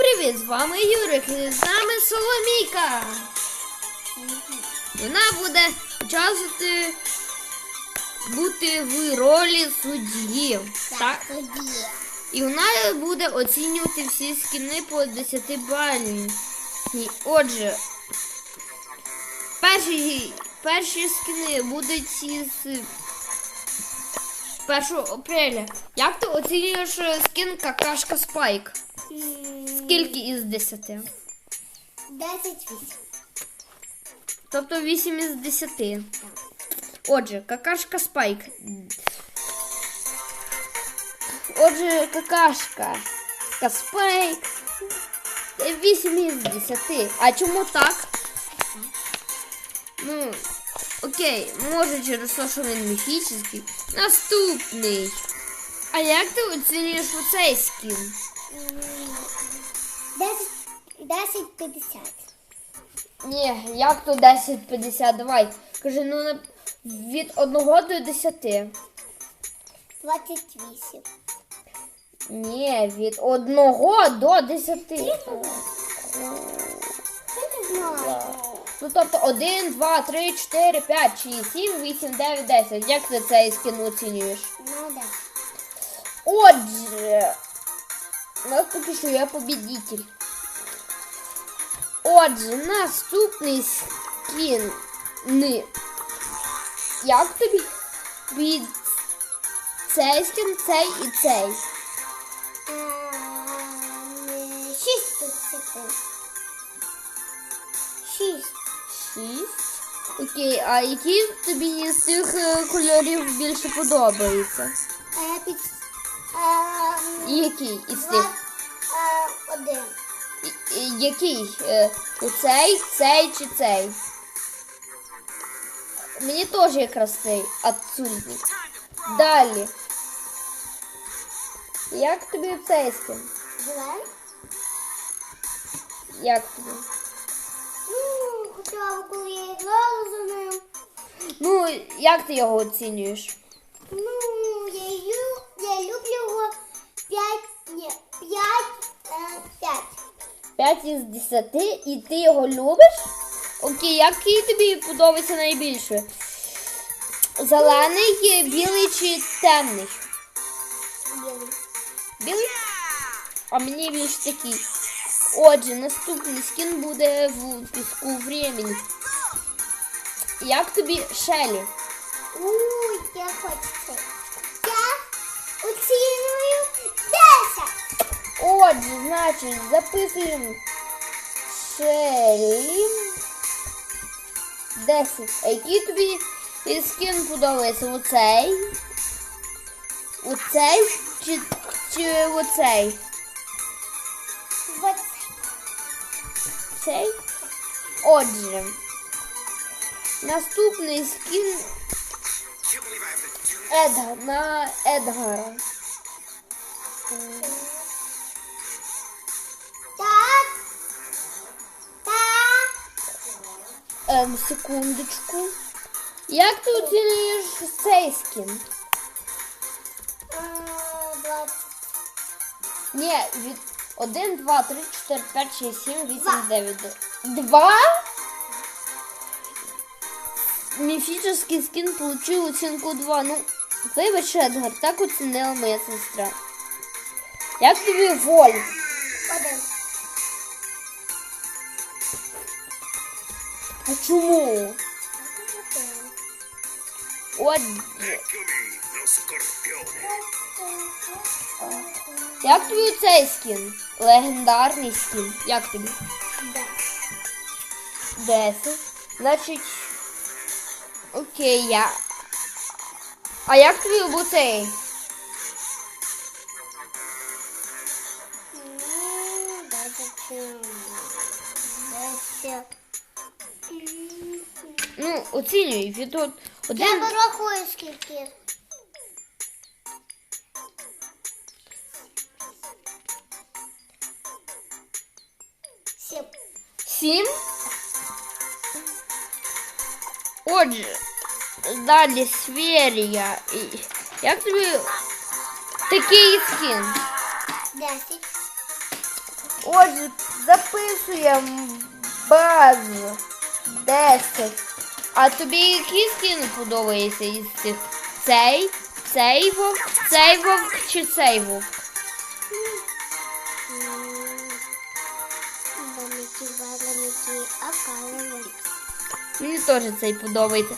привіт! З вами Юрик і з нами Соломійка. Вона буде участвувати бути в ролі судді. Так? Тоді. І вона буде оцінювати всі скіни по 10 балів. І Отже, перші, перші скіни будуть із 1 апреля. Як ти оцінюєш е, скін какашка Спайк? Скільки із 10? 10 8. Тобто 8 із 10. Отже, какашка Спайк. Отже, какашка. Спайк. 8 із 10. А чому так? Ну, окей, може через те, що він міфічний. Наступний. А як ти оцінюєш оцей скін? 10 10 50. Ні, як то 10-50? Давай. Кажи, ну на... від 1 до 10. 28. Ні, від 1 до 10. Я не знаю. Ну тобто 1, 2, 3, 4, 5, 6, 7, 8, 9, 10. Як ти цей скін оцінюєш? Ну, да. Отже, нас поки що є побідитель. Отже, наступний скін. Ни. Як тобі від цей скін, цей і цей? 6 10. 6. Шість. Окей, а які тобі з цих е, кольорів більше подобаються? Під... І який із тих? е, один. Який? Е, Оцей, цей чи цей? Мені теж якраз цей отсутній. Далі. Як тобі цей скін? Зелений? Як тобі? Ну, хоча б коли я грала за ним. Ну, як ти його оцінюєш? Ну, я, ю, я люблю його 5, ні, 5, е, 5. 5 із 10 і ти його любиш? Окей, який тобі подобається найбільше? Зелений, білий чи темний? Білий. Білий? А мені більш такий. Отже, наступний скін буде в піску времени. Як тобі Шелі? Уй, я хочу Отже, значить, записуємо Шелі. 10. А який тобі скін подобається? Оцей? Оцей чи, чи оцей? Вот. Цей? Отже. Наступний скін Едгар на Едгара. Ем, секундочку. Як ти оцінюєш цей скін? 20. Ні, від 1, 2, 3, 4, 5, 6, 7, 8, 9. 2? Міфічний скін получив оцінку 2. Ну, вибач, Едгар, так оцінила моя сестра. Як тобі Вольф? Один. А чому? Scorpione. Як тобі цей скін? Легендарний скін. Як тобі? 10. Значить. Окей, я. А як тобі оцей? Ну, десять. Десять. Ну, оцінюй. Від от- Я один. порахую скільки. Сім. 7. Отже. Далі Сферія. І... Як тобі такий скін? Десять. Отже, записуємо базу 10. А тобі який скін подобається із цих? Цей, цей вовк, цей вовк чи цей вовк? Мені теж цей подобається.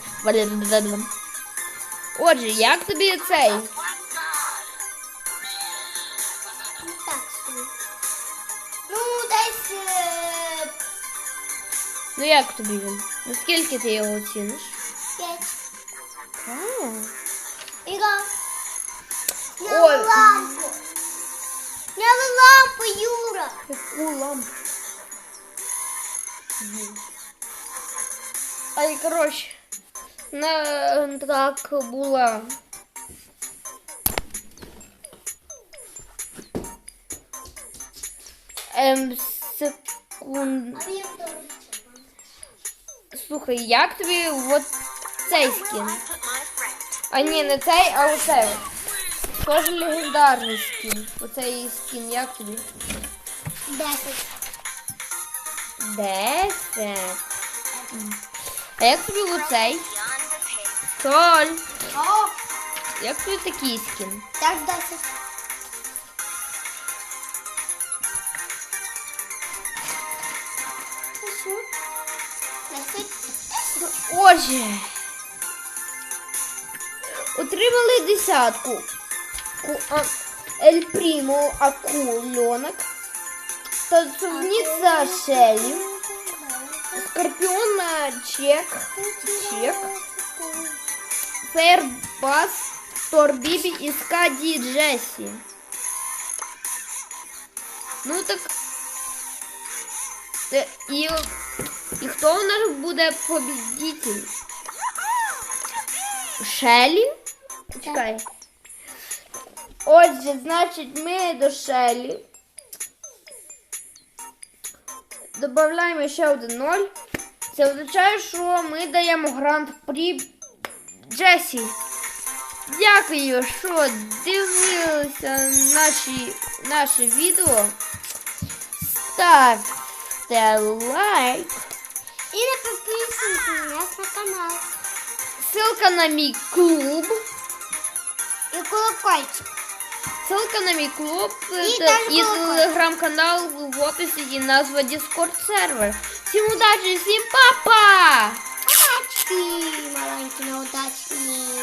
Отже, як тобі цей? Ну як тобі він? Наскільки ти його оціниш? п'ять. А. Іра. Ой. Няли лампу. Няли лампу, Юра. Яку лампу? Ай, коротше, на так була. Ем, секунд. Слухай, як тобі от цей скін? А ні, не цей, а оцей. Тоже легендарний скін. Оцей скін, як тобі? Десять. Десять. А як тобі оцей? Соль. Як тобі такий скін? так десять. Отже. Отримали десятку. Ку- а, Ель Прімо акуленок. Танцовниця Шелі. Скорпіона Чек. Чек. Фейрбас Тор Бібі і Скаді Джесі. Ну так. Це, і, і хто у нас буде победитель? Шелі? Чекай. Отже, значить, ми до Шелі. Добавляємо ще один ноль. Це означає, що ми даємо грант при Джесі. Дякую, що дивилися наші, наше відео. Ставте лайк. І не підписуйтесь на нас на канал. Ссылка на мій клуб. І колокольчик. Ссылка на мій клуб І та- там і колокольчик. телеграм-канал в описі і назва Discord сервер. Всім удачі, всім па-па! Удачки, маленькі неудачні.